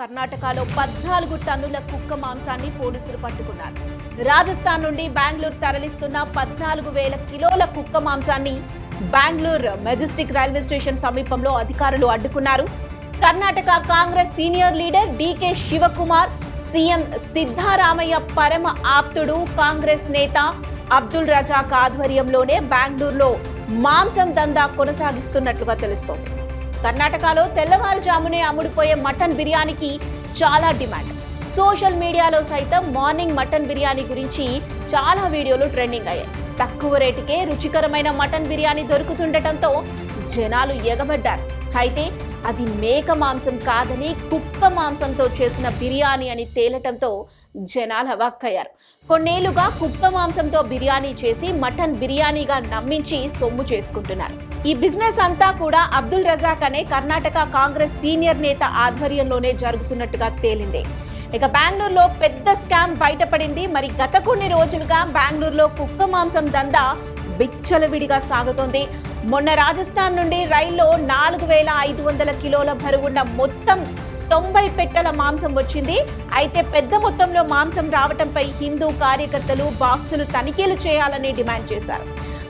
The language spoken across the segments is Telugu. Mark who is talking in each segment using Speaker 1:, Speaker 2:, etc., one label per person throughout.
Speaker 1: కర్ణాటకలో పద్నాలుగు టన్నుల కుక్క మాంసాన్ని పోలీసులు పట్టుకున్నారు. రాజస్థాన్ నుండి బెంగళూరు తరలిస్తున్న పద్నాలుగు వేల కిలోల కుక్క మాంసాన్ని బెంగళూరు మెజెస్టిక్ రైల్వే స్టేషన్ సమీపంలో అధికారులు అడ్డుకున్నారు. Karnataka Congress senior leader DK Shivakumar CM Siddaramaiah పరమ ఆప్తుడు కాంగ్రెస్ నేత అబ్దుల్ రజాక్ ఆధ్వర్యంలోనే బెంగళూరులో మాంసం దందా కొనసాగిస్తున్నట్లుగా తెలుస్తోంది. కర్ణాటకలో తెల్లవారుజామునే అమ్ముడుపోయే మటన్ బిర్యానీకి చాలా డిమాండ్. సోషల్ మీడియాలో సైతం మార్నింగ్ మటన్ బిర్యానీ గురించి చాలా వీడియోలు ట్రెండింగ్ అయ్యాయి. తక్కువ రేటుకే రుచికరమైన మటన్ బిర్యానీ దొరుకుతుండటంతో జనాలు ఎగబడ్డారు. అయితే అది మేక మాంసం కాదని కుక్క మాంసంతో చేసిన బిర్యానీ అని తేలటంతో జనాలు అవాక్కయ్యారు కొన్నేళ్ళుగా కుక్క మాంసంతో బిర్యానీ చేసి మటన్ బిర్యానీగా నమ్మించి సొమ్ము చేసుకుంటున్నారు. ఈ బిజినెస్ అంతా కూడా అబ్దుల్ రజాక్ అనే కర్ణాటక కాంగ్రెస్ సీనియర్ నేత ఆధ్వర్యంలోనే జరుగుతున్నట్టుగా తేలింది. ఇక బెంగళూరులో పెద్ద స్కామ్ బయటపడింది. మరి గత కొన్ని రోజులుగా బెంగళూరులో కుక్క మాంసం దందా బిచ్చలవిడిగా సాగుతోంది. మొన్న రాజస్థాన్ నుండి రైల్లో నాలుగు వేల ఐదు వందల కిలోల బరువున్న మొత్తం తొంభై పెట్టెల మాంసం వచ్చింది. అయితే పెద్ద మొత్తంలో మాంసం రావటంపై హిందూ కార్యకర్తలు బాక్సులు తనిఖీలు చేయాలని డిమాండ్ చేశారు.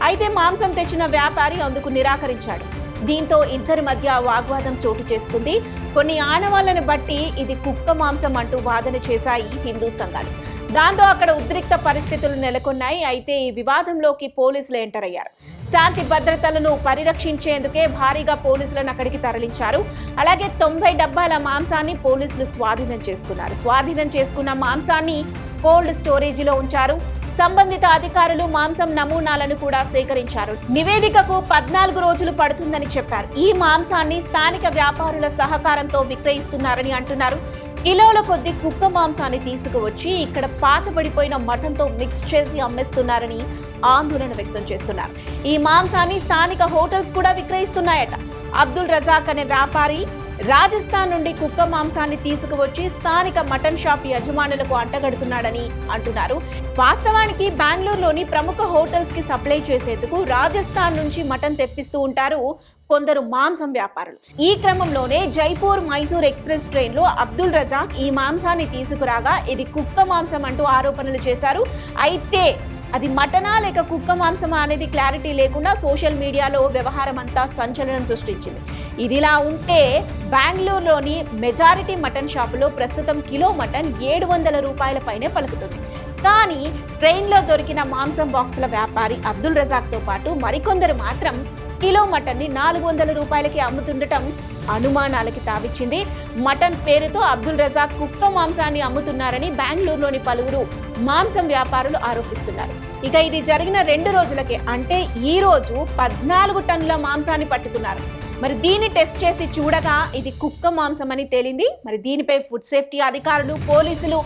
Speaker 1: అయితే మాంసం తెచ్చిన వ్యాపారి అందుకు నిరాకరించాడు. దీంతో ఇద్దరి మధ్య వాగ్వాదం చోటు చేసుకుంది. కొన్ని ఆనవాళ్ళను బట్టి ఇది కుక్క మాంసం అంటూ వాదన చేశాయి హిందూ సంఘాలు. దాంతో అక్కడ ఉద్రిక్త పరిస్థితులు నెలకొన్నాయి. అయితే ఈ వివాదంలోకి పోలీసులు ఎంటర్ అయ్యారు. శాంతి భద్రతలను పరిరక్షించేందుకే భారీగా పోలీసులను అక్కడికి తరలించారు. అలాగే తొంభై డబ్బాల మాంసాన్ని పోలీసులు స్వాధీనం చేసుకున్నారు. స్వాధీనం చేసుకున్న మాంసాన్ని కోల్డ్ స్టోరేజీలో ఉంచారు. సంబంధిత అధికారులు మాంసం నమూనాలను కూడా సేకరించారు. నివేదికకు పద్నాలుగు రోజులు పడుతుందని చెప్పారు. ఈ మాంసాన్ని స్థానిక వ్యాపారుల సహకారంతో విక్రయిస్తున్నారని అంటున్నారు. కిలోల కొద్ది కుక్క మాంసాన్ని తీసుకువచ్చి ఇక్కడ పాతబడిపోయిన మటన్తో మిక్స్ చేసి అమ్మేస్తున్నారని ఆందోళన వ్యక్తం చేస్తున్నారు. ఈ మాంసాన్ని స్థానిక హోటల్స్ కూడా విక్రయిస్తున్నాయట. అబ్దుల్ రజాక్ అనే వ్యాపారి రాజస్థాన్ నుండి కుక్క మాంసాన్ని తీసుకువచ్చి స్థానిక మటన్ షాప్ యజమానులకు అంటగడుతున్నాడని అంటున్నారు. వాస్తవానికి బెంగళూరులోని ప్రముఖ హోటల్స్కి సప్లై చేసేందుకు రాజస్థాన్ నుంచి మటన్ తెప్పిస్తూ ఉంటారు కొందరు మాంసం వ్యాపారులు. ఈ క్రమంలోనే జైపూర్ మైసూర్ ఎక్స్ప్రెస్ ట్రైన్లో అబ్దుల్ రజాక్ ఈ మాంసాన్ని తీసుకురాగా ఇది కుక్క మాంసం అంటూ ఆరోపణలు చేశారు. అయితే అది మటనా లేక కుక్క మాంసమా అనేది క్లారిటీ లేకుండా సోషల్ మీడియాలో వ్యవహారం అంతా సంచలనం సృష్టించింది. ఇదిలా ఉంటే బెంగళూరులోని మెజారిటీ మటన్ షాపులో ప్రస్తుతం కిలో మటన్ ఏడు వందల రూపాయల పైనే పలుకుతుంది. కానీ ట్రైన్లో దొరికిన మాంసం బాక్సుల వ్యాపారి అబ్దుల్ రజాక్తో పాటు మరికొందరు మాత్రం కిలో మటన్ని నాలుగు వందల రూపాయలకి అమ్ముతుండటం అనుమానాలకి తావిచ్చింది. మటన్ పేరుతో అబ్దుల్ రజాక్ కుక్క మాంసాన్ని అమ్ముతున్నారని బెంగళూరులోని పలువురు మాంసం వ్యాపారులు ఆరోపిస్తున్నారు. ఇక ఇది జరిగిన రెండు రోజులకే అంటే ఈ రోజు పద్నాలుగు టన్నుల మాంసాన్ని పట్టుకున్నారు. మరి దీన్ని టెస్ట్ చేసి చూడగా ఇది కుక్క మాంసం అని తేలింది. మరి దీనిపై ఫుడ్ సేఫ్టీ అధికారులు పోలీసులు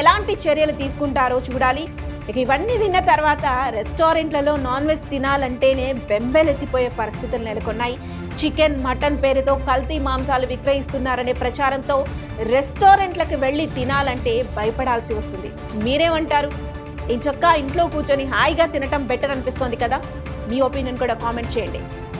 Speaker 1: ఎలాంటి చర్యలు తీసుకుంటారో చూడాలి. ఇక ఇవన్నీ విన్న తర్వాత రెస్టారెంట్లలో నాన్ వెజ్ తినాలంటేనే బెంబెలెత్తిపోయే పరిస్థితులు నెలకొన్నాయి. చికెన్ మటన్ పేరుతో కల్తీ మాంసాలు విక్రయిస్తున్నారనే ప్రచారంతో రెస్టారెంట్లకు వెళ్ళి తినాలంటే భయపడాల్సి వస్తుంది. మీరేమంటారు? ఇంచక్క ఇంట్లో కూర్చొని హాయిగా తినటం బెటర్ అనిపిస్తోంది కదా? మీ ఒపీనియన్ కూడా కామెంట్ చేయండి.